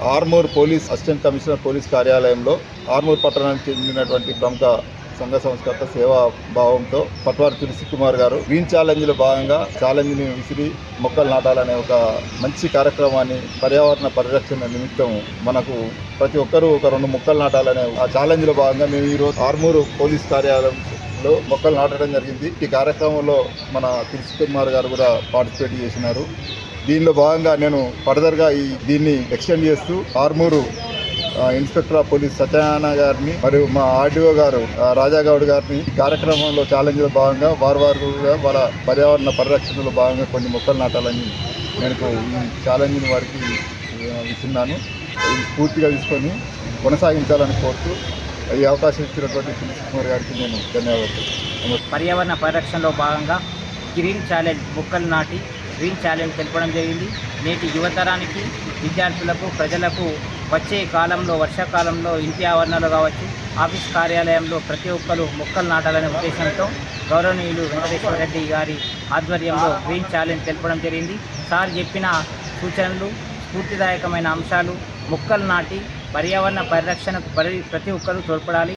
Armoor police assistant commissioner police కార్యాలయంలో ఆర్మూర్ పట్టణానికి చెందినటువంటి ప్రముఖ సంఘ సంస్కర్త సేవా భావంతో పట్వారి తులసి కుమార్ గారు గ్రీన్ ఛాలెంజ్లో భాగంగా ఛాలెంజ్ని విసిరి మొక్కలు నాటాలనే ఒక మంచి కార్యక్రమాన్ని పర్యావరణ పరిరక్షణ నిమిత్తం మనకు ప్రతి ఒక్కరూ ఒక రెండు మొక్కలు నాటాలనే ఆ ఛాలెంజ్లో భాగంగా మేము ఈరోజు ఆర్మూరు పోలీస్ కార్యాలయం లో మొక్కలు నాటడం జరిగింది. ఈ కార్యక్రమంలో మన తులసి కుమార్ గారు కూడా పార్టిసిపేట్ చేసినారు. దీనిలో భాగంగా నేను ఫర్దర్గా ఈ దీన్ని ఎక్స్టెండ్ చేస్తూ Armoor inspector of police Satyanarayana గారిని మరియు మా ఆర్డీఓ గారు రాజాగౌడ్ గారిని కార్యక్రమంలో ఛాలెంజ్లో భాగంగా వారు వారు వాళ్ళ పర్యావరణ పరిరక్షణలో భాగంగా కొన్ని మొక్కలు నాటాలని నేను ఈ ఛాలెంజ్ని వారికి ఇస్తున్నాను. ఇది పూర్తిగా తీసుకొని కొనసాగించాలని కోరుతూ ఈ అవకాశం ఇచ్చినటువంటి తులసి కుమార్ గారికి నేను ధన్యవాదాలు. పర్యావరణ పరిరక్షణలో భాగంగా గ్రీన్ ఛాలెంజ్ మొక్కలు నాటి గ్రీన్ ఛాలెంజ్ తెలపడం జరిగింది. నేటి యువతరానికి విద్యార్థులకు ప్రజలకు వచ్చే కాలంలో వర్షాకాలంలో ఇంటి ఆవరణలు కావచ్చు ఆఫీస్ కార్యాలయంలో ప్రతి ఒక్కరు మొక్కలు నాటాలనే ఉద్దేశంతో గౌరవనీయులు వెంకటేశ్వర రెడ్డి గారి ఆధ్వర్యంలో గ్రీన్ ఛాలెంజ్ తెలపడం జరిగింది. సార్ చెప్పిన సూచనలు స్ఫూర్తిదాయకమైన అంశాలు మొక్కలు నాటి పర్యావరణ పరిరక్షణకు పరి ప్రతి ఒక్కరూ తోడ్పడాలి.